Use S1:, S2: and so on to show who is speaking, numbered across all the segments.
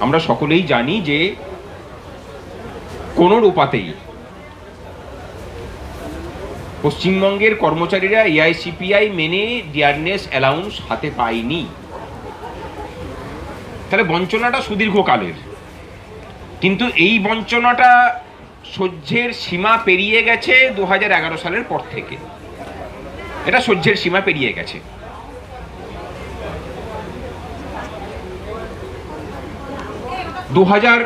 S1: আমরা সকলেই জানি যে কোনো রূপাতেই পশ্চিমবঙ্গের কর্মচারীরা এআইসিপিআই মেনে ডিয়ারনেস অ্যালাউন্স হাতে পায়নি। তাহলে বঞ্চনাটা সুদীর্ঘকালের। কিন্তু এই বঞ্চনাটা সহ্যের সীমা পেরিয়ে গেছে দু হাজার এগারো সালের পর থেকে। এটা সহ্যের সীমা পেরিয়ে গেছে। দু হাজার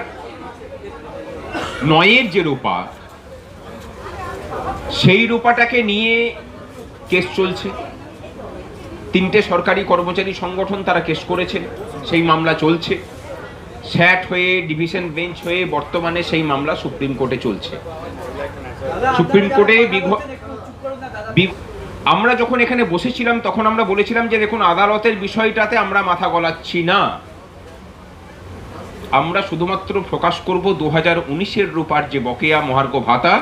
S1: নয়ের যে রূপা, সেই রূপাটাকে নিয়ে কেস চলছে। তিনটে সরকারি কর্মচারী সংগঠন তারা কেস করেছে সেই মামলা চলছে। স্যাট হয়ে, ডিভিশন বেঞ্চ হয়ে বর্তমানে সেই মামলা সুপ্রিম কোর্টে চলছে। সুপ্রিম কোর্টে আমরা যখন এখানে বসেছিলাম, তখন আমরা বলেছিলাম যে, দেখুন, আদালতের বিষয়টাতে আমরা মাথা গলাচ্ছি না। আমরা শুধুমাত্র প্রকাশ করব দু হাজার উনিশের রূপার যে বকেয়া মহার্ঘ ভাতা,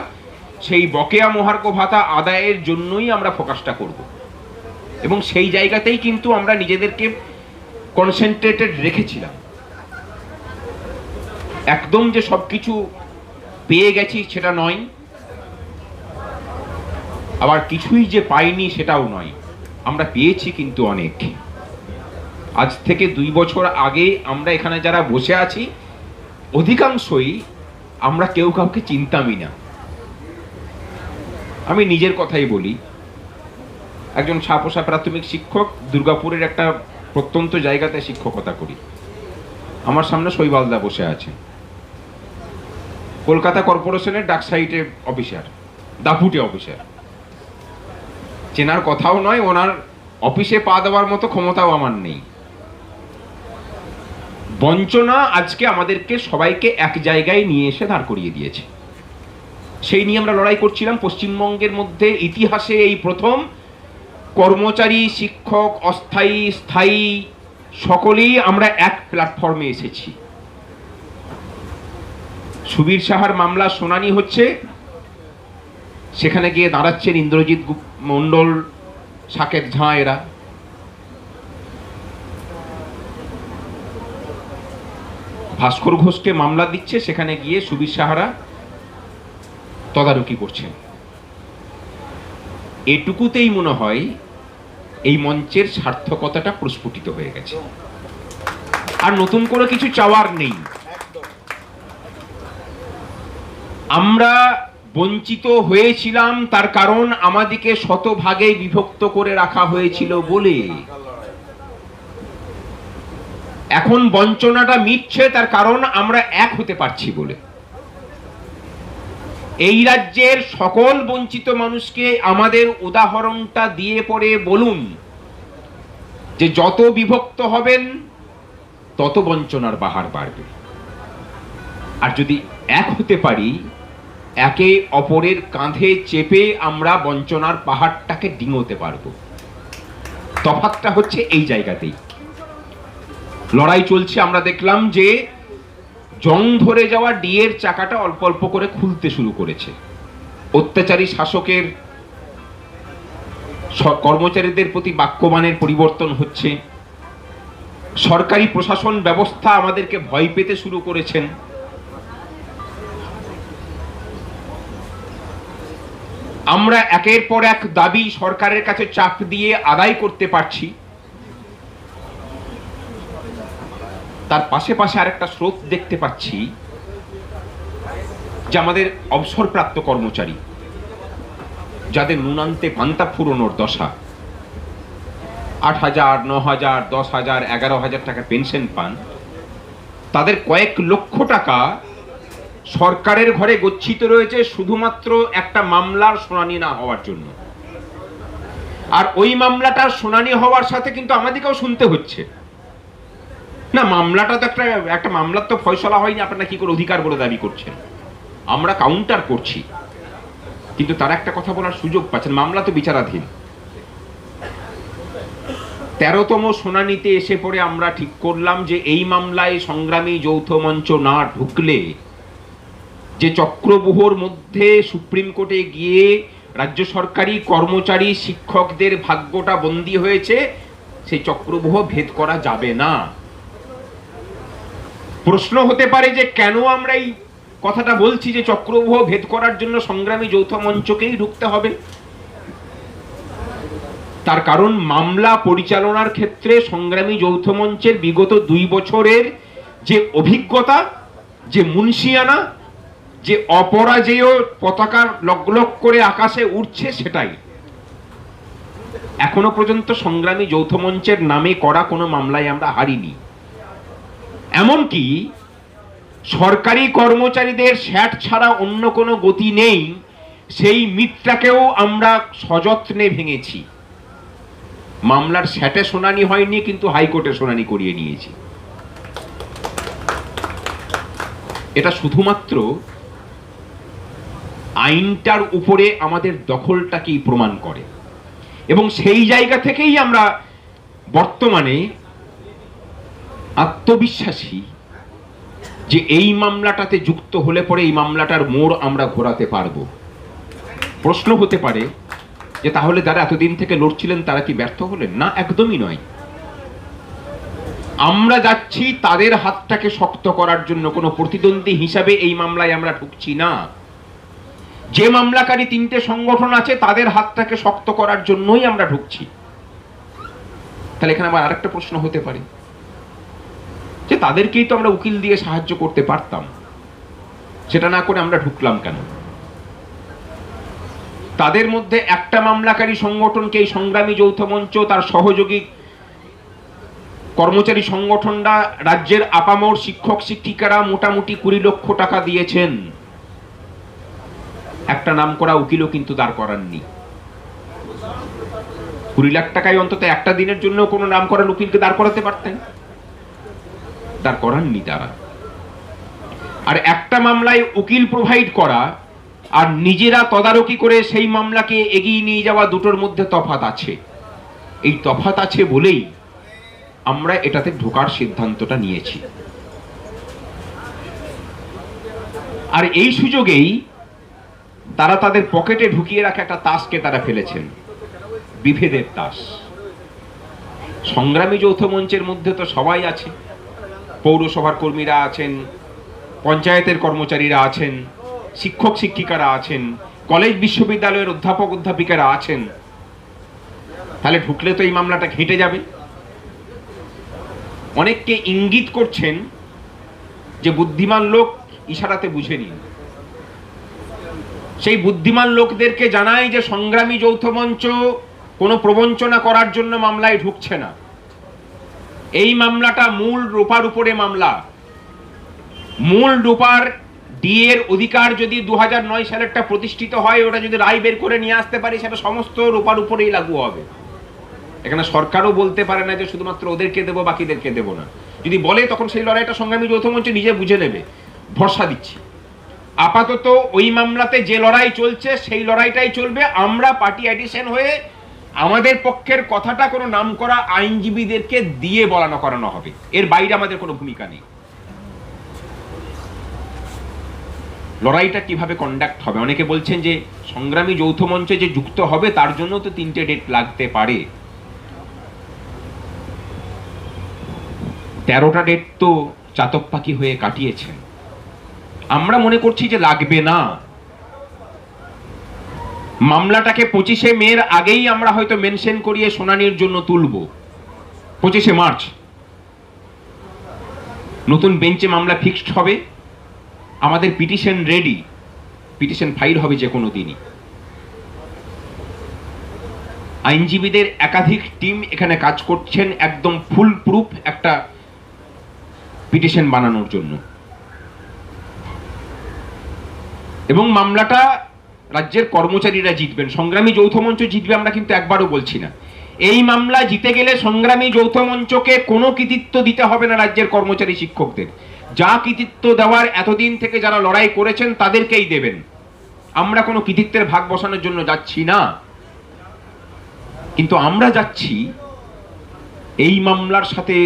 S1: সেই বকেয়া মহার্ঘ ভাতা আদায়ের জন্যই আমরা ফোকাসটা করব। এবং সেই জায়গাতেই কিন্তু আমরা নিজেদেরকে কনসেন্ট্রেটেড রেখেছিলাম। একদম যে সব কিছু পেয়ে গেছি সেটা নয়, আবার কিছুই যে পাইনি সেটাও নয়। আমরা পেয়েছি কিন্তু অনেক। আজ থেকে দুই বছর আগে আমরা এখানে যারা বসে আছি, অধিকাংশই আমরা কেউ কাউকে চিনতামই না। আমি নিজের কথাই বলি। একজন সাপোসা প্রাথমিক শিক্ষক দুর্গাপুরের একটা প্রত্যন্ত জায়গাতে শিক্ষকতা করি। আমার সামনে শৈবালদা বসে আছে। কলকাতা কর্পোরেশনের ডাক সাইটে অফিসার, দাপুটে অফিসার। চেনার কথাও নয়, ওনার অফিসে পা দেওয়ার মতো ক্ষমতাও আমার নেই। বঞ্চনা আজকে আমাদেরকে সবাইকে এক জায়গায় নিয়ে এসে দাঁড় করিয়ে দিয়েছে। সেই নিয়ে আমরা লড়াই করছিলাম পশ্চিমবঙ্গের মধ্যে ইতিহাসে এই প্রথম। কর্মচারী, শিক্ষক, অস্থায়ী, স্থায়ী, সকলেই আমরা এক প্ল্যাটফর্মে এসেছি। সুবীর সাহার মামলা শুনানি হচ্ছে। সেখানে গিয়ে দাঁড়াচ্ছেন ইন্দ্রজিৎ মণ্ডল সাকেত ঝাঁ এরা। ভাস্কর ঘোষকে মামলা দিচ্ছে, সেখানে গিয়ে সুবীর সাহারা তদারকি করছেন এটুকুতেই মনে হয় এই মঞ্চের সার্থকতাটা প্রস্ফুটিত হয়ে গেছে। আর নতুন করে কিছু চাওয়ার নেই। আমরা বঞ্চিত হয়েছিলাম তার কারণ আমাদিকে শতভাগে বিভক্ত করে রাখা হয়েছিল বলে এখন বঞ্চনাটা মিটছে, তার কারণ আমরা এক হতে পারছি বলে। এই রাজ্যের সকল বঞ্চিত মানুষকে আমাদের উদাহরণটা দিয়ে পড়ে বলুন যে যত বিভক্ত হবেন, তত বঞ্চনার বাহার বাড়বে। আর যদি এক হতে পারি, একে অপরের কাঁধে চেপে আমরা বঞ্চনার পাহাড়টাকে ডিঙোতে পারব। তফাতটা হচ্ছে এই জায়গাতেই। লড়াই চলছে, আমরা দেখলাম যে জং ধরে যাওয়া ডিয়ের চাকাটা অল্প অল্প করে খুলতে শুরু করেছে। অত্যাচারী শাসকের কর্মচারীদের প্রতি বাক্যবানের পরিবর্তন হচ্ছে। সরকারি প্রশাসন ব্যবস্থা আমাদেরকে ভয় পেতে শুরু করেছেন। আমরা একের পর এক দাবি সরকারের কাছে চাপ দিয়ে আদায় করতে পারছি। তার পাশে পাশে আরেকটা স্রোত দেখতে পাচ্ছি, যে আমাদের অবসরপ্রাপ্ত কর্মচারী, যাদের নুনান্তে পান্তা ফুরোনোর দশা। আট হাজার, ন হাজার, দশ হাজার, এগারো হাজার টাকা পেনশন পান। তাদের কয়েক লক্ষ টাকা সরকারের ঘরে গচ্ছিত রয়েছে শুধুমাত্র একটা মামলার শুনানি না হওয়ার জন্য। আর ওই মামলাটার শুনানি হওয়ার সাথে কিন্তু আমাদেরকেও শুনতে হচ্ছে। না, মামলাটা তো একটা একটা মামলার তো ফয়সলা হয়নি, আপনারা কি করে অধিকার বলে দাবি করছেন? আমরা কাউন্টার করছি, কিন্তু তারা একটা কথা বলার সুযোগ পাচ্ছেন, মামলা তো বিচারাধীন। তেরোতম শুনানিতে এসে পড়ে আমরা ঠিক করলাম যে এই মামলায় সংগ্রামী যৌথ মঞ্চ না ঢুকলে, যে চক্রবুহর মধ্যে সুপ্রিম কোর্টে গিয়ে রাজ্য সরকারি কর্মচারী শিক্ষকদের ভাগ্যটা বন্দী হয়েছে, সেই চক্রবুহ ভেদ করা যাবে না। প্রশ্ন হতে পারে যে কেন আমরা এই কথাটা বলছি যে চক্রব্যূহ ভেদ করার জন্য সংগ্রামী যৌথ মঞ্চকেই ঢুকতে হবে? তার কারণ মামলা পরিচালনার ক্ষেত্রে সংগ্রামী যৌথ মঞ্চের বিগত দুই বছরের যে অভিজ্ঞতা, যে মুন্সিয়ানা, যে অপরাজেয় পতাকা লকলক করে আকাশে উঠছে সেটাই। এখনও পর্যন্ত সংগ্রামী যৌথ মঞ্চের নামে করা কোনো মামলায় আমরা হারিনি। এমনকি সরকারি কর্মচারীদের স্যাট ছাড়া অন্য কোনো গতি নেই, সেই মিথটাকেও আমরা সযত্নে ভেঙেছি। মামলার স্যাটে শুনানি হয়নি, কিন্তু হাইকোর্টে শুনানি করিয়ে নিয়েছি। এটা শুধুমাত্র আইনটার উপরে আমাদের দখলটাকেই প্রমাণ করে। এবং সেই জায়গা থেকেই আমরা বর্তমানে আত্মবিশ্বাসী যে এই মামলাটাতে যুক্ত হলে পরে এই মামলাটার মোড় আমরা ঘোরাতে পারব। প্রশ্ন হতে পারে যে তাহলে যারা এতদিন থেকে লড়ছিলেন তারা কি ব্যর্থ হলেন? না, একদমই নয়। আমরা যাচ্ছি তাদের হাতটাকে শক্ত করার জন্য। কোনো প্রতিদ্বন্দ্বী হিসাবে এই মামলায় আমরা ঢুকছি না। যে মামলাকারী তিনটে সংগঠন আছে, তাদের হাতটাকে শক্ত করার জন্যই আমরা ঢুকছি। তাহলে এখানে আবার আরেকটা প্রশ্ন হতে পারে। যে তাদেরকেই তো আমরা উকিল দিয়ে সাহায্য করতে পারতাম। সেটা না করে আমরা ঢুকলাম কেন? তাদের মধ্যে একটা মামলাকারী সংগঠনকে এই সংগ্রামী যৌথ মঞ্চ, তার সহযোগী কর্মচারী সংগঠনরা রাজ্যের আপামর শিক্ষক শিক্ষিকারা মোটামুটি কুড়ি লক্ষ টাকা দিয়েছেন। একটা নাম করা উকিলও কিন্তু দাঁড় করাননি। কুড়ি লাখ টাকায় অন্তত একটা দিনের জন্য কোনো নাম করা উকিলকে দাঁড় করাতে পারতেন। দাঁড় করাননি তারা। আর একটা মামলায় উকিল প্রোভাইড করা, আর নিজেরা তদারকি করে সেই মামলাকে এগিয়ে নিয়ে যাওয়া দুটোর মধ্যে তফাত আছে। এই তফাত আছে বলেই আমরা এটাতে ঢোকার সিদ্ধান্তটা নিয়েছি। আর এই সুযোগেই তারা তাদের পকেটে ঢুকিয়ে রাখা একটা তাসকে তারা ফেলেছেন, বিভেদের তাস। সংগ্রামী যৌথ মঞ্চের মধ্যে তো সবাই আছে। পৌরসভার কর্মীরা আছেন, পঞ্চায়েতের কর্মচারীরা আছেন, শিক্ষক শিক্ষিকারা আছেন, কলেজ বিশ্ববিদ্যালয়ের অধ্যাপক অধ্যাপিকারা আছেন। তাহলে ঢুকলে তো এই মামলাটা ঘেঁটে যাবে। অনেককে ইঙ্গিত করছেন যে বুদ্ধিমান লোক ইশারাতে বুঝে নিন। সেই বুদ্ধিমান লোকদেরকে জানাই যে সংগ্রামী যৌথ মঞ্চ কোনো প্রবঞ্চনা করার জন্য মামলায় ঢুকছে না। এই মামলাটা মূল রূপার উপরে মামলা। মূল রূপার ডিএর অধিকার যদি দু নয় সালেরটা প্রতিষ্ঠিত হয়, ওটা যদি রায় বের করে নিয়ে আসতে পারি, সেটা সমস্ত রূপার উপরেই লাগু হবে। এখানে সরকারও বলতে পারে না যে শুধুমাত্র ওদেরকে দেবো, বাকিদেরকে দেবো না। যদি বলে, তখন সেই লড়াইটা সংগ্রামী যৌথ মঞ্চ নিজে বুঝে নেবে। ভরসা দিচ্ছি। আপাতত ওই মামলাতে যে লড়াই চলছে, সেই লড়াইটাই চলবে। আমরা পার্টি অ্যাডিশন হয়ে আমাদের পক্ষের কথাটা কোনো নাম করা আইনজীবীদেরকে দিয়ে বলানো করানো হবে। এর বাইরে আমাদের কোনো ভূমিকা নেই। লড়াইটা কীভাবে কন্ডাক্ট হবে? অনেকে বলছেন যে সংগ্রামী যৌথ মঞ্চে যে যুক্ত হবে, তার জন্য তো তিনটে ডেট লাগতে পারে। তেরোটা ডেট তো চাতক পাখি হয়ে কাটিয়েছেন। আমরা মনে করছি যে লাগবে না। মামলাটাকে পঁচিশে মের আগেই আমরা হয়তো মেনশন করিয়ে শুনানির জন্য তুলব। পঁচিশে মার্চ। নতুন বেঞ্চে মামলা ফিক্সড হবে। আমাদের পিটিশন রেডি। পিটিশন ফাইল হবে যে কোনো দিনই। আইনজীবীদের একাধিক টিম এখানে কাজ করছেন একদম ফুল প্রুফ একটা পিটিশন বানানোর জন্য। এবং মামলাটা রাজ্যের কর্মচারীরা জিতবেন। সংগ্রামী যৌথ মঞ্চ জিতবে আমরা কিন্তু একবারও বলছি না। এই মামলা জিতে গেলে সংগ্রামী যৌথ মঞ্চকে কোনো কৃতিত্ব দিতে হবে না রাজ্যের কর্মচারী শিক্ষকদের। যা কৃতিত্ব দেওয়ার এতদিন থেকে যারা লড়াই করেছেন, তাদেরকেই দেবেন। আমরা কোনো কৃতিত্বের ভাগ বসানোর জন্য যাচ্ছি না। কিন্তু আমরা যাচ্ছি এই মামলার সাথে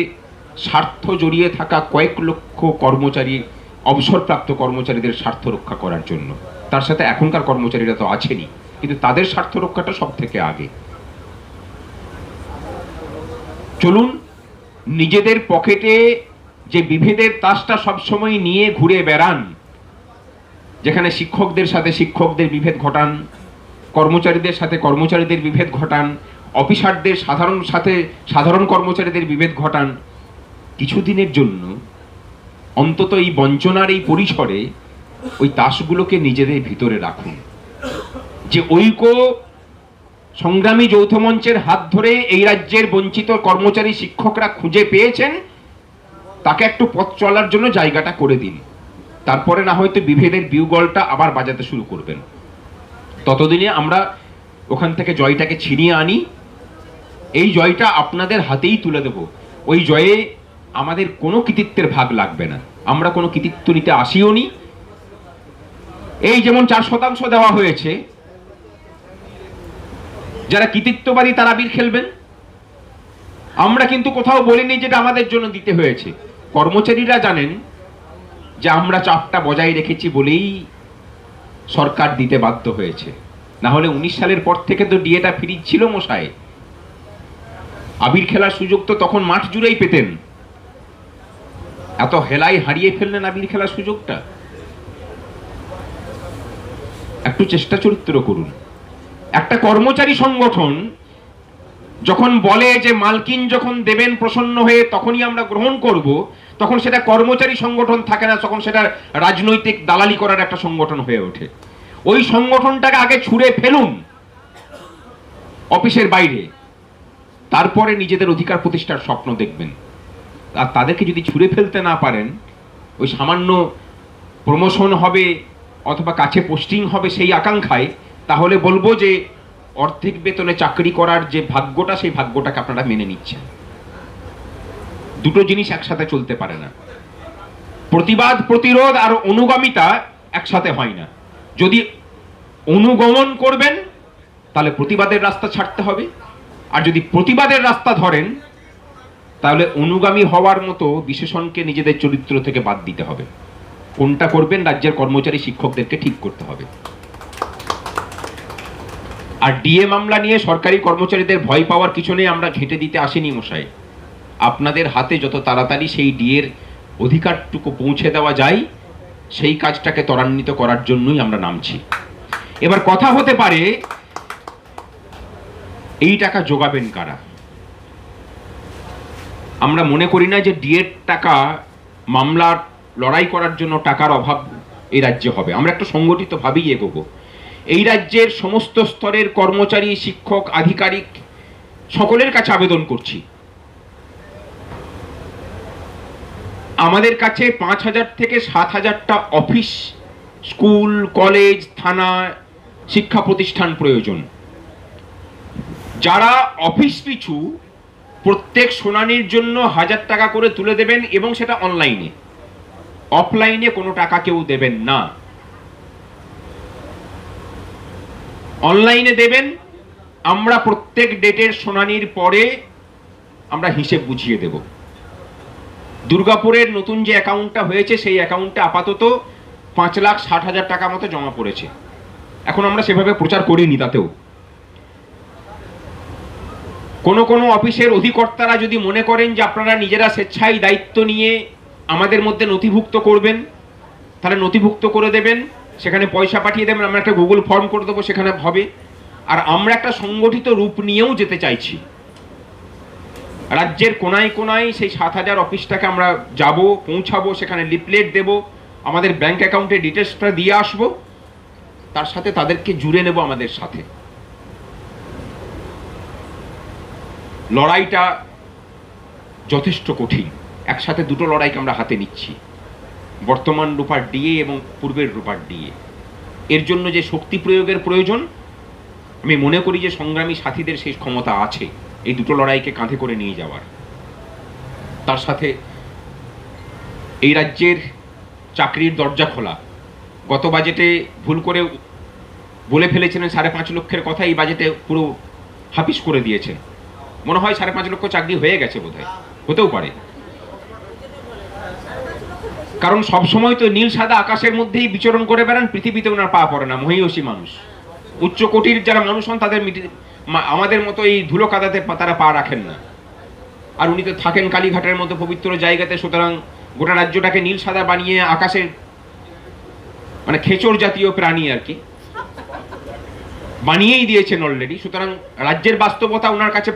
S1: স্বার্থ জড়িয়ে থাকা কয়েক লক্ষ কর্মচারী, অবসরপ্রাপ্ত কর্মচারীদের স্বার্থ রক্ষা করার জন্য। তার সাথে এখনকার কর্মচারীরা তো আছেনই, কিন্তু তাদের স্বার্থ রক্ষাটা সব থেকে আগে। চলুন, নিজেদের পকেটে যে বিভেদের তাসটা সবসময় নিয়ে ঘুরে বেড়ান, যেখানে শিক্ষকদের সাথে শিক্ষকদের বিভেদ ঘটান, কর্মচারীদের সাথে কর্মচারীদের বিভেদ ঘটান, অফিসারদের সাধারণ সাথে সাধারণ কর্মচারীদের বিভেদ ঘটান, কিছুদিনের জন্য অন্তত এই বঞ্চনার এই পরিসরে ওই তাসগুলোকে নিজেদের ভিতরে রাখুন। যে ঐক্য সংগ্রামী যৌথ মঞ্চের হাত ধরে এই রাজ্যের বঞ্চিত কর্মচারী শিক্ষকরা খুঁজে পেয়েছেন, তাকে একটু পথ চলার জন্য জায়গাটা করে দিন। তারপরে না হয়তো বিভেদের বিউগলটা আবার বাজাতে শুরু করবেন। ততদিনে আমরা ওখান থেকে জয়টাকে ছিনিয়ে আনি। এই জয়টা আপনাদের হাতেই তুলে দেব। ওই জয়ে আমাদের কোনো কৃতিত্বের ভাগ লাগবে না। আমরা কোনো কৃতিত্ব নিতে আসিও নি। এই যেমন চার শতাংশ দেওয়া হয়েছে, যারা কৃতিত্ববাদী তারা বীর খেলবেন, আমরা কিন্তু কোথাও বলিনি যেটা আমাদের জন্য দিতে হয়েছে। কর্মচারীরা জানেন যে আমরা চাপটা বজায় রেখেছি বলেই সরকার দিতে বাধ্য হয়েছে। না হলে উনিশ সালের পর থেকে তো ডিএটা ফ্রি ছিল মশাই আবির খেলার সুযোগ তো তখন মাঠ জুড়েই পেতেন। এত হেলাই হারিয়ে ফেললেন আবির খেলার সুযোগটা। একটু চেষ্টা চরিত্র করুন। একটা কর্মচারী সংগঠন যখন বলে যে মালকিন যখন দেবেন প্রসন্ন হয়ে তখনই আমরা গ্রহণ করব, তখন সেটা কর্মচারী সংগঠন থাকে না, তখন সেটা রাজনৈতিক দালালি করার একটা সংগঠন হয়ে ওঠে। ওই সংগঠনটাকে আগে ছুঁড়ে ফেলুন অফিসের বাইরে। তারপরে নিজেদের অধিকার প্রতিষ্ঠার স্বপ্ন দেখবেন। আর তাদেরকে যদি ছুঁড়ে ফেলতে না পারেন, ওই সামান্য প্রমোশন হবে অথবা কাছে পোস্টিং হবে সেই আকাঙ্ক্ষায়, তাহলে বলব যে অর্ধেক বেতনে চাকরি করার যে ভাগ্যটা, সেই ভাগ্যটাকে আপনারা মেনে নিচ্ছেন। দুটো জিনিস একসাথে চলতে পারে না। প্রতিবাদ, প্রতিরোধ আর অনুগামিতা একসাথে হয় না। যদি অনুগমন করবেন, তাহলে প্রতিবাদের রাস্তা ছাড়তে হবে। আর যদি প্রতিবাদের রাস্তা ধরেন, তাহলে অনুগামী হওয়ার মতো বিশেষণকে নিজেদের চরিত্র থেকে বাদ দিতে হবে। কোনটা করবেন রাজ্যের কর্মচারী শিক্ষকদেরকে ঠিক করতে হবে। আর ডিএ মামলা নিয়ে সরকারি কর্মচারীদের ভয় পাওয়ার কিছু নেই, আমরা ঘেঁটে দিতে আসিনি মশাই। আপনাদের হাতে যত তাড়াতাড়ি সেই ডিএর অধিকারটুকু পৌঁছে দেওয়া যায়, সেই কাজটাকে ত্বরান্বিত করার জন্যই আমরা নামছি। এবার কথা হতে পারে, এই টাকা যোগাবেন কারা? আমরা মনে করি না যে ডিএর টাকা মামলার লড়াই করার জন্য টাকার অভাব এই রাজ্যে হবে। আমরা একটা সংগঠিতভাবেই এগোবো। এই রাজ্যের সমস্ত স্তরের কর্মচারী, শিক্ষক, আধিকারিক সকলের কাছে আবেদন করছি। আমাদের কাছে পাঁচ হাজার থেকে সাত হাজারটা অফিস, স্কুল, কলেজ, থানা, শিক্ষা প্রতিষ্ঠান প্রয়োজন। যারা অফিস পিছু প্রত্যেক শুনানির জন্য হাজার টাকা করে তুলে দেবেন এবং সেটা অনলাইনে। অফলাইনে কোনো টাকা কেউ দেবেন না। অনলাইনে দেবেন, আমরা প্রত্যেক ডেটের শুনানির পরে আমরা হিসেব বুঝিয়ে দেব। দুর্গাপুরের নতুন যে অ্যাকাউন্টটা হয়েছে, সেই অ্যাকাউন্টে আপাতত পাঁচ লাখ ষাট হাজার টাকা মতো জমা পড়েছে। এখন আমরা সেভাবে প্রচার করিনি তাতেও। কোনো কোনো অফিসের অধিকর্তারা যদি মনে করেন যে আপনারা নিজেরা স্বেচ্ছায় দায়িত্ব নিয়ে আমাদের মধ্যে নথিভুক্ত করবেন, তাহলে নথিভুক্ত করে দেবেন, সেখানে পয়সা পাঠিয়ে দেবেন, আমরা একটা গুগল ফর্ম করে দেবো, সেখানে হবে। আর আমরা একটা সংগঠিত রূপ নিয়েও যেতে চাইছি। রাজ্যের কোনায় কোনায় সেই সাত হাজার অফিসটাকে আমরা যাব, পৌঁছাবো, সেখানে লিপলেট দেব, আমাদের ব্যাংক অ্যাকাউন্টে ডিটেলসটা দিয়ে আসব, তার সাথে তাদেরকে জুড়ে নেব আমাদের সাথে। লড়াইটা যথেষ্ট কঠিন। একসাথে দুটো লড়াইকে আমরা হাতে নিচ্ছি। বর্তমান রূপার ডিএ এবং পূর্বের রূপার ডিএ এর জন্য যে শক্তি প্রয়োগের প্রয়োজন, আমি মনে করি যে সংগ্রামী সাথীদের সেই ক্ষমতা আছে, এই দুটো লড়াইকে কাঁধে করে নিয়ে যাওয়ার। তার সাথে এই রাজ্যের চাকরির দরজা খোলা। গত বাজেটে ভুল করে বলে ফেলেছিলেন সাড়ে পাঁচ লক্ষের কথা, এই বাজেটে পুরো হাফিস করে দিয়েছেন। মনে হয় সাড়ে পাঁচ লক্ষ চাকরি হয়ে গেছে বোধহয়। হতেও পারে। কারণ সব সময় তো নীল সাদা আকাশের মধ্যেই বিচরণ করে বেড়ান, পৃথিবীতে ওনার পা পড়ে না মহিষী মানুষ। উচ্চ কোটির যারা মানুষ হন, তাদের আমাদের মতো এই ধুলো কাদাতে তারা পা রাখেন না। আর উনি তো থাকেন কালীঘাটের মতো পবিত্র জায়গাতে, সুতরাং গোটা রাজ্যটাকে নীল সাদা বানিয়ে আকাশের মানে খেচর জাতীয় প্রাণী আর কি। বানিয়েই দিয়েছেন অলরেডি সুতরাং রাজ্যের বাস্তবতা ওনার কাছে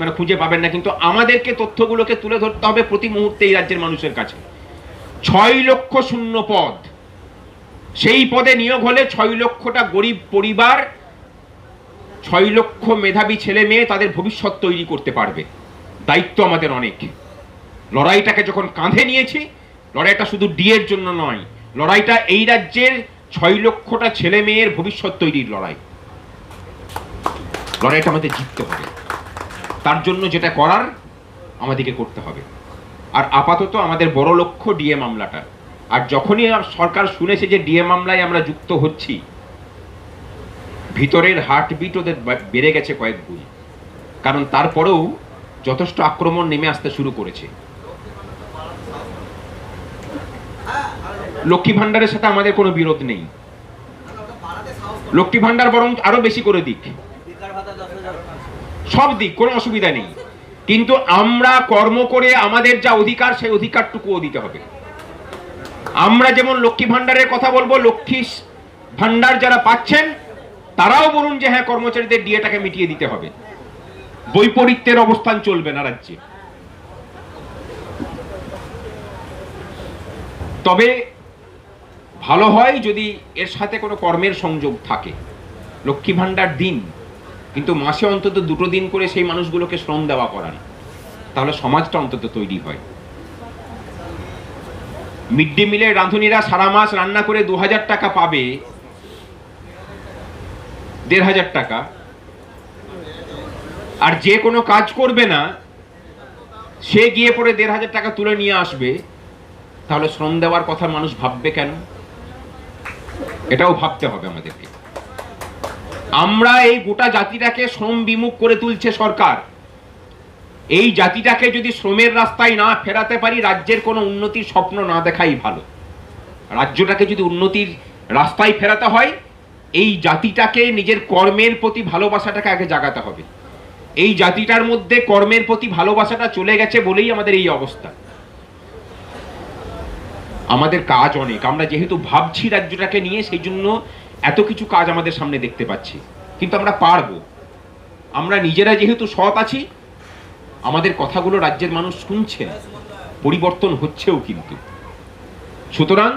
S1: মানে খুঁজে পাবেন না, কিন্তু আমাদেরকে তথ্যগুলোকে তুলে ধরতে হবে প্রতি মুহূর্তে এই রাজ্যের মানুষের কাছে। ছয় লক্ষ শূন্য পদ। সেই পদে নিয়োগ হলে ছয় লক্ষটা গরিব পরিবার, ছয় লক্ষ মেধাবী ছেলে মেয়ে তাদের ভবিষ্যৎ তৈরি করতে পারবে। দায়িত্ব আমাদের অনেক। লড়াইটাকে যখন কাঁধে নিয়েছি, লড়াইটা শুধু ডিএর জন্য নয়, লড়াইটা এই রাজ্যের ছয় লক্ষটা ছেলে মেয়ের ভবিষ্যৎ তৈরির লড়াই। লড়াইটা আমাদের জিততে হবে। তার জন্য যেটা করার আমাদেরকে করতে হবে। আর আপাতত আমাদের বড় লক্ষ্য ডিএ মামলাটা। আর যখনই সরকার শুনেছে যে ডিএ মামলায় আমরা যুক্ত হচ্ছি, ভিতরের হার্টবিট ওদের বেড়ে গেছে কয়েক গুণ। কারণ তারপরেও যথেষ্ট আক্রমণ নেমে আসতে শুরু করেছে। লক্ষ্মী ভান্ডারের সাথে আমাদের কোনো বিরোধ নেই। লক্ষ্মী ভান্ডার বরং আরও বেশি করে দিক। সব দিক, কোনো অসুবিধা নেই। কিন্তু আমরা কর্ম করে আমাদের যা অধিকার, সেই অধিকারটুকুও দিতে হবে। আমরা যেমন লক্ষ্মী ভান্ডারের কথা বলব, লক্ষ্মী ভান্ডার যারা পাচ্ছেন, তারাও বলুন যে হ্যাঁ কর্মচারীদের ডিএটাকে মিটিয়ে দিতে হবে। বৈপরীত্যের অবস্থান চলবে না রাজ্যে। তবে ভালো হয় যদি এর সাথে কোনো কর্মের সংযোগ থাকে। লক্ষ্মী ভান্ডার দিন কিন্তু মাসে অন্তত দুটো দিন করে সেই মানুষগুলোকে শ্রম দেওয়া করান তাহলে সমাজটা অন্তত তৈরি হয়। মিড ডে মিলের রাঁধুনিরা সারা মাস রান্না করে দু হাজার টাকা পাবে, দেড় হাজার টাকা। আর যে কোনো কাজ করবে না, সে গিয়ে পরে দেড় হাজার টাকা তুলে নিয়ে আসবে। তাহলে শ্রম দেওয়ার কথা মানুষ ভাববে কেন? এটাও ভাবতে হবে আমাদেরকে। আমরা এই গোটা জাতিটাকে শ্রম বিমুখ করে তুলছে সরকার। এই জাতিটাকে যদি শ্রমের রাস্তায় না ফেরাতে পারি, রাজ্যের কোনো উন্নতির স্বপ্ন না দেখাই ভালো। রাজ্যটাকে যদি উন্নতির রাস্তায় ফেরাতে হয়, এই জাতিটাকে নিজের কর্মের প্রতি ভালোবাসাটাকে আগে জাগাতে হবে। এই জাতিটার মধ্যে কর্মের প্রতি ভালোবাসাটা চলে গেছে বলেই আমাদের এই অবস্থা। আমাদের কাজ অনেক। আমরা যেহেতু ভাবছি রাজ্যটাকে নিয়ে, সেই জন্য এত কিছু কাজ আমাদের সামনে দেখতে পাচ্ছি, কিন্তু আমরা পারব। আমরা নিজেরা যেহেতু সৎ আছি, আমাদের কথাগুলো রাজ্যের মানুষ শুনছেন পরিবর্তন হচ্ছেও কিন্তু। সুতরাং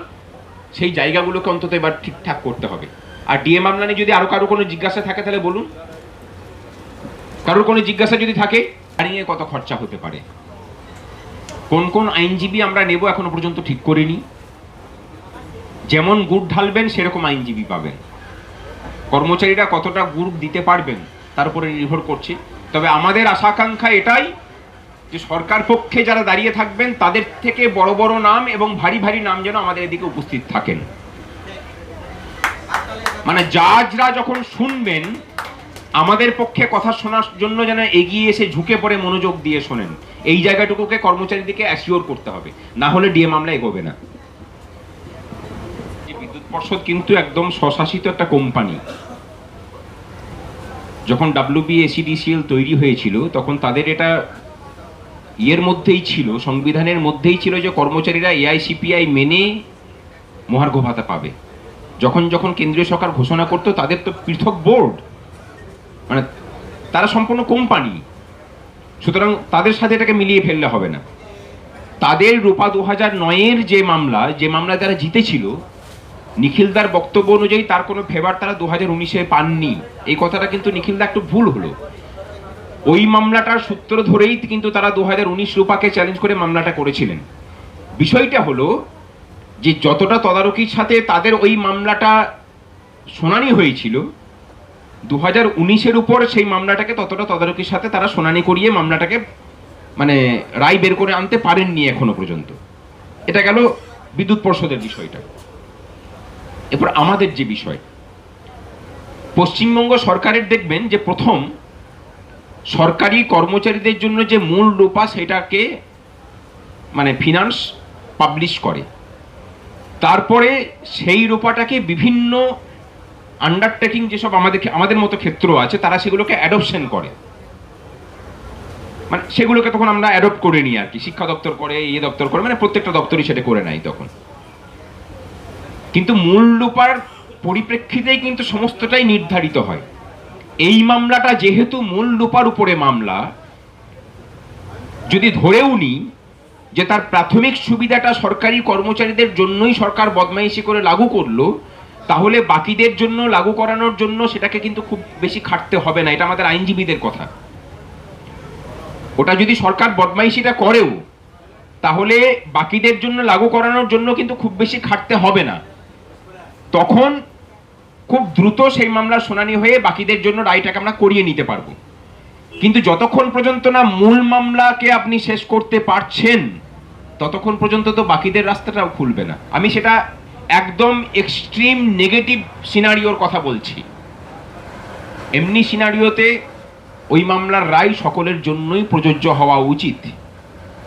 S1: সেই জায়গাগুলোকে অন্তত এবার ঠিকঠাক করতে হবে। আর ডিএ মামলা যদি আরও কারও কোনো জিজ্ঞাসা থাকে তাহলে বলুন। কারোর কোনো জিজ্ঞাসা যদি থাকে নিয়ে কত খরচা হতে পারে। কোন কোন আইনজীবী আমরা নেব এখনও পর্যন্ত ঠিক করিনি। যেমন গুড় ঢালবেন, সেরকম আইনজীবী পাবেন। কর্মচারীরা কতটা গুড় দিতে পারবেন, তার উপরে নির্ভর করছে। তবে আমাদের আশা আকাঙ্ক্ষা এটাই যে সরকার পক্ষে যারা দাঁড়িয়ে থাকবেন, তাদের থেকে বড় বড় নাম এবং ভারী ভারী নাম যেন আমাদের এদিকে উপস্থিত থাকেন। মানে জাজরা যখন শুনবেন, আমাদের পক্ষে কথা শোনার জন্য যেন এগিয়ে এসে ঝুঁকে পড়ে মনোযোগ দিয়ে শোনেন। এই জায়গাটুকুকে কর্মচারীদেরকে অ্যাসিওর করতে হবে। না হলে ডিএ মামলা এগোবে না। পর্ষদ কিন্তু একদম স্বশাসিত একটা কোম্পানি। যখন ডাব্লিউবি এসিডিসিএল তৈরি হয়েছিল, তখন তাদের এটা ইয়ের মধ্যেই ছিল, সংবিধানের মধ্যেই ছিল যে কর্মচারীরা এআইসিপিআই মেনে মহার্ঘ ভাতা পাবে। যখন যখন কেন্দ্রীয় সরকার ঘোষণা করতো, তাদের তো পৃথক বোর্ড। মানে তারা সম্পূর্ণ কোম্পানি। সুতরাং তাদের সাথে এটাকে মিলিয়ে ফেললে হবে না। তাদের রূপা দু হাজার নয়ের যে মামলা যে মামলা তারা জিতেছিল নিখিলদার বক্তব্য অনুযায়ী তার কোনো ফেভার তারা দু হাজার উনিশে পাননি। এই কথাটা কিন্তু নিখিলদা একটু ভুল হলো। ওই মামলাটার সূত্র ধরেই কিন্তু তারা দু হাজার উনিশ রূপাকে চ্যালেঞ্জ করে মামলাটা করেছিলেন। বিষয়টা হলো যে যতটা তদারকির সাথে তাদের ওই মামলাটা শুনানি হয়েছিল, দু হাজার উনিশের উপর সেই মামলাটাকে ততটা তদারকির সাথে তারা শুনানি করিয়ে মামলাটাকে মানে রায় বের করে আনতে পারেননি এখনও পর্যন্ত। এটা গেল বিদ্যুৎ পর্ষদের বিষয়টা। এরপর আমাদের যে বিষয়, পশ্চিমবঙ্গ সরকারের দেখবেন যে প্রথম সরকারি কর্মচারীদের জন্য যে মূল রূপা সেটাকে মানে ফিনান্স পাবলিশ করে। তারপরে সেই রূপাটাকে বিভিন্ন আন্ডারটেকিং যেসব আমাদের আমাদের মতো ক্ষেত্র আছে, তারা সেগুলোকে অ্যাডপশন করে। মানে সেগুলোকে তখন আমরা অ্যাডপ্ট করে নিই আর কি। শিক্ষা দপ্তর করে ইয়ে দপ্তর করে মানে প্রত্যেকটা দপ্তরই সেটা করে নেয় তখন। কিন্তু মূল রূপার পরিপ্রেক্ষিতেই কিন্তু সমস্তটাই নির্ধারিত হয়। এই মামলাটা যেহেতু মূল রূপার উপরে মামলা, যদি ধরেও নিই যে তার প্রাথমিক সুবিধাটা সরকারি কর্মচারীদের জন্যই সরকার বদমাইশি করে লাগু করল, তাহলে বাকিদের জন্য লাগু করানোর জন্য সেটাকে কিন্তু খুব বেশি খাটতে হবে না, এটা আমাদের আইনজীবীদের কথা। ওটা যদি সরকার বদমাইশিটা করেও, তাহলে বাকিদের জন্য লাগু করানোর জন্য কিন্তু খুব বেশি খাটতে হবে না। তখন খুব দ্রুত সেই মামলার শুনানি হয়ে বাকিদের জন্য রায়টাকে আমরা করিয়ে নিতে পারব। কিন্তু যতক্ষণ পর্যন্ত না মূল মামলাকে আপনি শেষ করতে পারছেন, ততক্ষণ পর্যন্ত তো বাকিদের রাস্তাটাও খুলবে না। আমি সেটা একদম এক্সট্রিম নেগেটিভ সিনারিওর কথা বলছি। এমনি সিনারিওতে ওই মামলার রায় সকলের জন্যই প্রযোজ্য হওয়া উচিত।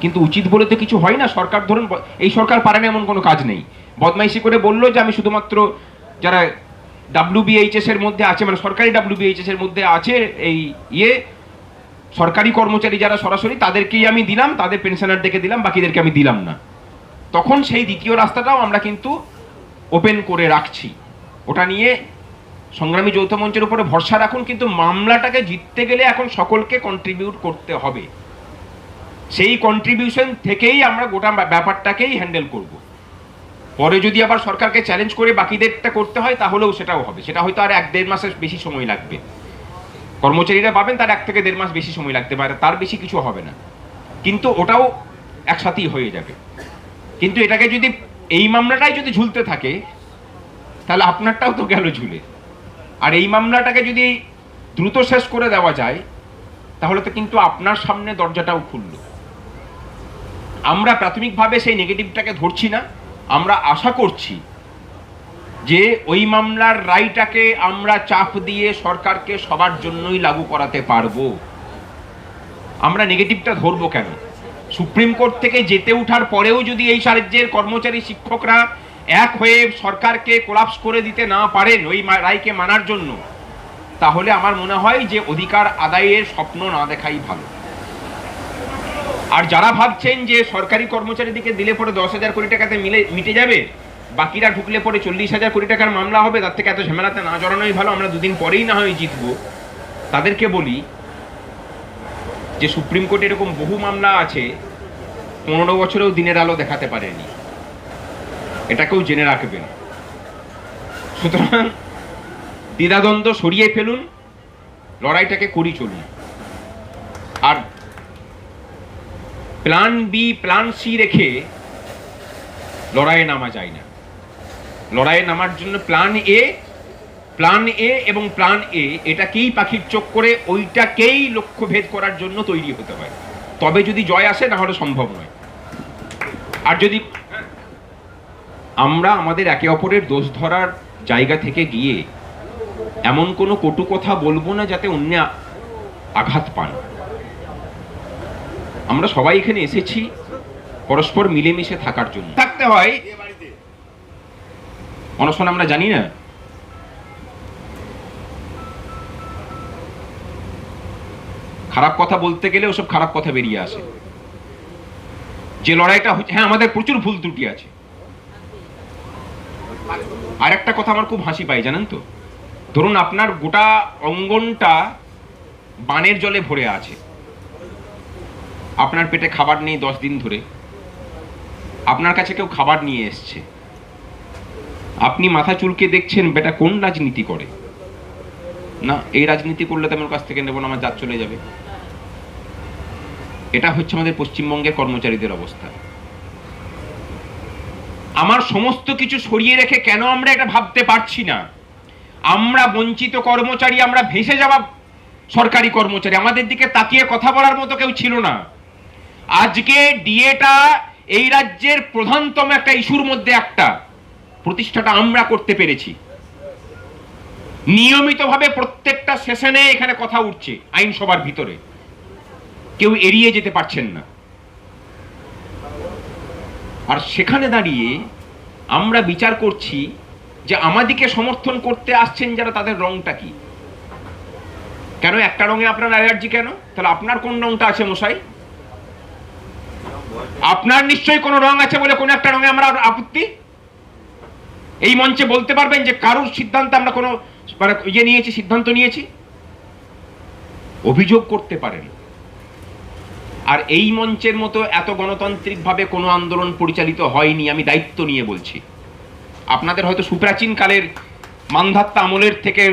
S1: কিন্তু উচিত বলে তো কিছু হয় না। সরকার ধরুন, এই সরকার পারে না এমন কোনো কাজ নেই। বদমাইশি করে বলল যে আমি শুধুমাত্র যারা ডাব্লিউবিএইচএস এর মধ্যে আছে মানে সরকারি ডাব্লিউবিএইচএস এর মধ্যে আছে এই ইয়ে সরকারি কর্মচারী যারা সরাসরি, তাদেরকেই আমি দিলাম, তাদের পেনশনারদেরকে দিলাম, বাকিদেরকে আমি দিলাম না। তখন সেই দ্বিতীয় রাস্তাটাও আমরা কিন্তু ওপেন করে রাখছি। ওটা নিয়ে সংগ্রামী যৌথ মঞ্চের উপরে ভরসা রাখুন, কিন্তু মামলাটাকে জিততে গেলে এখন সকলকে কন্ট্রিবিউট করতে হবে। সেই কন্ট্রিবিউশন থেকেই আমরা গোটা ব্যাপারটাকেই হ্যান্ডেল করব। পরে যদি আবার সরকারকে চ্যালেঞ্জ করে বাকিদেরটা করতে হয়, তাহলেও সেটাও হবে। সেটা হয়তো আর এক দেড় মাসের বেশি সময় লাগবে। কর্মচারীরা পাবেন, তার এক থেকে দেড় মাস বেশি সময় লাগতে পারে, তার বেশি কিছু হবে না। কিন্তু ওটাও একসাথেই হয়ে যাবে। কিন্তু এটাকে যদি, এই মামলাটাই যদি ঝুলতে থাকে, তাহলে আপনারটাও তো গেল ঝুলে। আর এই মামলাটাকে যদি দ্রুত শেষ করে দেওয়া যায়, তাহলে তো কিন্তু আপনার সামনে দরজাটাও খুলল। আমরা প্রাথমিকভাবে সেই নেগেটিভটাকে ধরছি না। আমরা আশা করছি যে ওই মামলার রায়টাকে আমরা চাপ দিয়ে সরকারকে সবার জন্যই লাগু করাতে পারব। আমরা নেগেটিভটা ধরবো কেন? সুপ্রিম কোর্ট থেকে যেতে ওঠার পরেও যদি এই রাজ্যের কর্মচারী শিক্ষকরা এক হয়ে সরকারকে কোলাপস করে দিতে না পারেন ওই রায়কে মানার জন্য, তাহলে আমার মনে হয় যে অধিকার আদায়ের স্বপ্ন না দেখাই ভালো। আর যারা ভাবছেন যে সরকারি কর্মচারীদেরকে দিলে পরে দশ হাজার কোটি টাকাতে মিলে মিটে যাবে, বাকিরা ঢুকলে পরে চল্লিশ হাজার কোটি টাকার মামলা হবে, তার থেকে এত ঝামেলাতে না জড়ানোই ভালো, আমরা দুদিন পরেই না হয় জিতবো। তাদেরকে বলি যে সুপ্রিম কোর্টে এরকম বহু মামলা আছে, পনেরো বছরেও দিনের আলো দেখাতে পারেনি। এটাকেও জেনে রাখবেন। সুতরাং দ্বিধাদ্বন্দ্ব সরিয়ে ফেলুন, লড়াইটাকে করি চলুন। আর প্ল্যান বি প্ল্যান সি রেখে লড়াইয়ে নামা যায় না। লড়াইয়ে নামার জন্য প্ল্যান এ প্ল্যান এ এবং প্ল্যান এ এটাকেই পাখির চোখ করে ওইটাকেই লক্ষ্য ভেদ করার জন্য তৈরি হতে হয়। তবে যদি জয় আসে না হলে সম্ভব নয়। আর যদি আমরা আমাদের একে অপরের দোষ ধরার জায়গা থেকে গিয়ে এমন কোনো কটু কথা বলব না যাতে অন্য আঘাত পান। আমরা সবাই এখানে এসেছি পরস্পর মিলেমিশে থাকার জন্য। থাকতে হয়। অনশন আমরা জানি না। খারাপ কথা বলতে গেলে ওসব খারাপ কথা বেরিয়ে আসে। যে লড়াইটা হচ্ছে হ্যাঁ আমাদের প্রচুর ভুল ত্রুটি আছে। আর একটা কথা আমার খুব হাসি পাই জানেন তো? ধরুন আপনার গোটা অঙ্গনটা বানের জলে ভরে আছে। আপনার পেটে খাবার নেই দশ দিন ধরে। আপনার কাছে কেউ খাবার নিয়ে এসছে। আপনি মাথা চুলকে দেখছেন, বেটা কোন রাজনীতি করে? না, এই রাজনীতি করলে তো আমার কাছ থেকে নেব না, আমার জাত চলে যাবে। এটা হচ্ছে আমাদের পশ্চিমবঙ্গের কর্মচারীদের অবস্থা। আমার সমস্ত কিছু সরিয়ে রেখে কেন আমরা এটা ভাবতে পারছি না? আমরা বঞ্চিত কর্মচারী, আমরা ভেসে যাওয়া সরকারি কর্মচারী, আমাদের দিকে তাকিয়ে কথা বলার মতো কেউ ছিল না। আজকে ডিএটা এই রাজ্যের প্রধানতম একটা ইস্যুর মধ্যে একটা। প্রতিষ্ঠাটা আমরা করতে পেরেছি। নিয়মিতভাবে প্রত্যেকটা সেশনে এখানে কথা উঠছে, আইনসভার ভিতরে। কেউ এড়িয়ে যেতে পারছেন না। আর সেখানে দাঁড়িয়ে আমরা বিচার করছি যে আমাদিকে সমর্থন করতে আসছেন যারা তাদের রংটা কি। কেন? একটা রঙে আপনার অ্যালার্জি কেন? তাহলে আপনার কোন রংটা আছে মশাই? আপনার নিশ্চয়ই কোনো রং আছে বলে কোনো একটা রঙে আমরা আপত্তি? এই মঞ্চে বলতে পারবেন যে কারোর সিদ্ধান্ত আমরা কোনো মানে ইয়ে নিয়েছি, সিদ্ধান্ত নিয়েছি? অভিযোগ করতে পারেন। আর এই মঞ্চের মতো এত গণতান্ত্রিকভাবে কোনো আন্দোলন পরিচালিত হয়নি, আমি দায়িত্ব নিয়ে বলছি। আপনাদের হয়তো সুপ্রাচীন কালের মান্ধাত্তা আমলের থেকে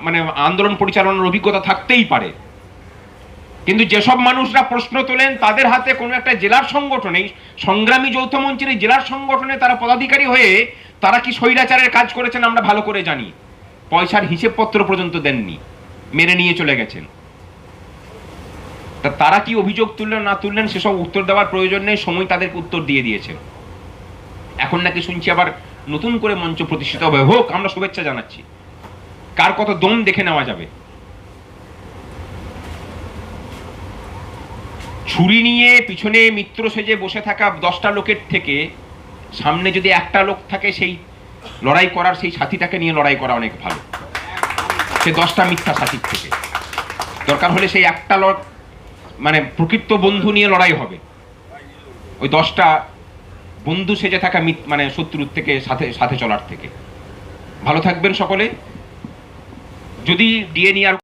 S1: মানে আন্দোলন পরিচালনার অভিজ্ঞতা থাকতেই পারে। কিন্তু যেসব মানুষরা প্রশ্ন তোলেন, তাদের হাতে কোনো একটা জেলার সংগঠনে, সংগ্রামী যৌথ মঞ্চের জেলার সংগঠনে তারা পদাধিকারী হয়ে তারা কি স্বৈরাচারের কাজ করেছেন আমরা ভালো করে জানি। পয়সার হিসেবপত্র পর্যন্ত দেননি, মেনে নিয়ে চলে গেছেন। তা তারা কি অভিযোগ তুললেন, না তুললেন, সেসব উত্তর দেওয়ার প্রয়োজন নেই, সময় তাদেরকে উত্তর দিয়ে দিয়েছেন। এখন নাকি শুনছি আবার নতুন করে মঞ্চ প্রতিষ্ঠিত হবে। হোক, আমরা শুভেচ্ছা জানাচ্ছি। কার কত দম দেখে নেওয়া যাবে? ছুরি নিয়ে পিছনে মিত্র সেজে বসে থাকা দশটা লোকের থেকে সামনে যদি একটা লোক থাকে, সেই লড়াই করার সেই সাথীটাকে নিয়ে লড়াই করা অনেক ভালো। সে দশটা মিথ্যা সাথীর থেকে। দরকার হলে সেই একটা লোক মানে প্রকৃত বন্ধু নিয়ে লড়াই হবে। ওই দশটা বন্ধু সেজে থাকা মানে শত্রুর থেকে, সাথে সাথে চলার থেকে। ভালো থাকবেন সকলে। যদি ডিএ নিয়ে আর